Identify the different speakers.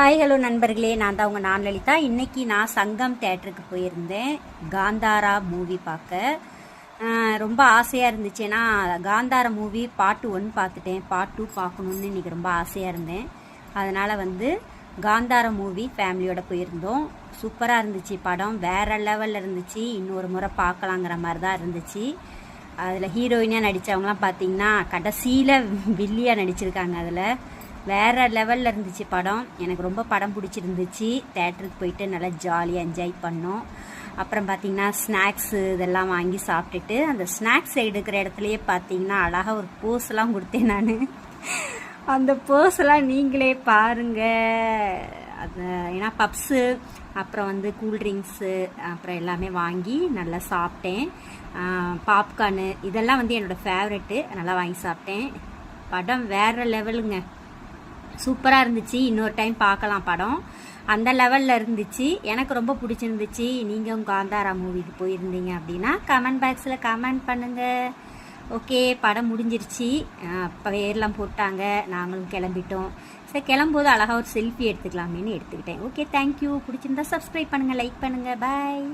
Speaker 1: Hi hello நண்பர்களே. நான் தான் உங்கள் நான் லலிதா. நான் சங்கம் தேட்டருக்கு போயிருந்தேன். காந்தாரா மூவி பார்க்க. ரொம்ப ஆசையாக இருந்துச்சு. ஏன்னா காந்தாரா மூவி பார்ட் ஒன் பார்த்துட்டேன். பார்ட் டூ பார்க்கணுன்னு இன்னைக்கு ரொம்ப ஆசையாக இருந்தேன். அதனால் வந்து காந்தாரா மூவி ஃபேமிலியோட போயிருந்தோம். சூப்பராக இருந்துச்சு படம். வேற லெவலில் இருந்துச்சு. இன்னொரு முறை பார்க்கலாங்கிற மாதிரி தான் இருந்துச்சு. அதில் ஹீரோயினாக நடித்தவங்களாம் பார்த்தீங்கன்னா கடைசியில் வில்லியாக நடிச்சிருக்காங்க அதில். வேறு லெவலில் இருந்துச்சு படம். எனக்கு ரொம்ப படம் பிடிச்சிருந்துச்சு. தேட்டருக்கு போயிட்டு நல்லா ஜாலியாக என்ஜாய் பண்ணோம். அப்புறம் பார்த்தீங்கன்னா ஸ்நாக்ஸு இதெல்லாம் வாங்கி சாப்பிட்டுட்டு அந்த ஸ்நாக்ஸ் எடுக்கிற இடத்துலையே பார்த்தீங்கன்னா அழகாக ஒரு போஸ்லாம் கொடுத்தேன் நான். அந்த போஸ்லாம் நீங்களே பாருங்கள் அது ஏன்னா பப்ஸு அப்புறம் வந்து கூல்ட்ரிங்க்ஸு அப்புறம் எல்லாமே வாங்கி நல்லா சாப்பிட்டேன். பாப்கார்னு இதெல்லாம் வந்து என்னோடய ஃபேவரெட்டு நல்லா வாங்கி சாப்பிட்டேன். படம் வேறு லெவலுங்க சூப்பராக இருந்துச்சு. இன்னொரு டைம் பார்க்கலாம் படம். அந்த லெவலில் இருந்துச்சு. எனக்கு ரொம்ப பிடிச்சிருந்துச்சு. நீங்கள் உங்கள் காந்தாரா மூவிக்கு போயிருந்தீங்க அப்படின்னா கமெண்ட் பாக்ஸில் கமெண்ட் பண்ணுங்கள் ஓகே படம் முடிஞ்சிருச்சு. அப்போ வேர்லாம் போட்டாங்க. நாங்களும் கிளம்பிட்டோம். சரி கிளம்போது அழகாக ஒரு செல்ஃபி எடுத்துக்கலாமேன்னு எடுத்துக்கிட்டேன். ஓகே தேங்க்யூ பிடிச்சிருந்தா சப்ஸ்கிரைப் பண்ணுங்கள் லைக் பண்ணுங்கள் பாய்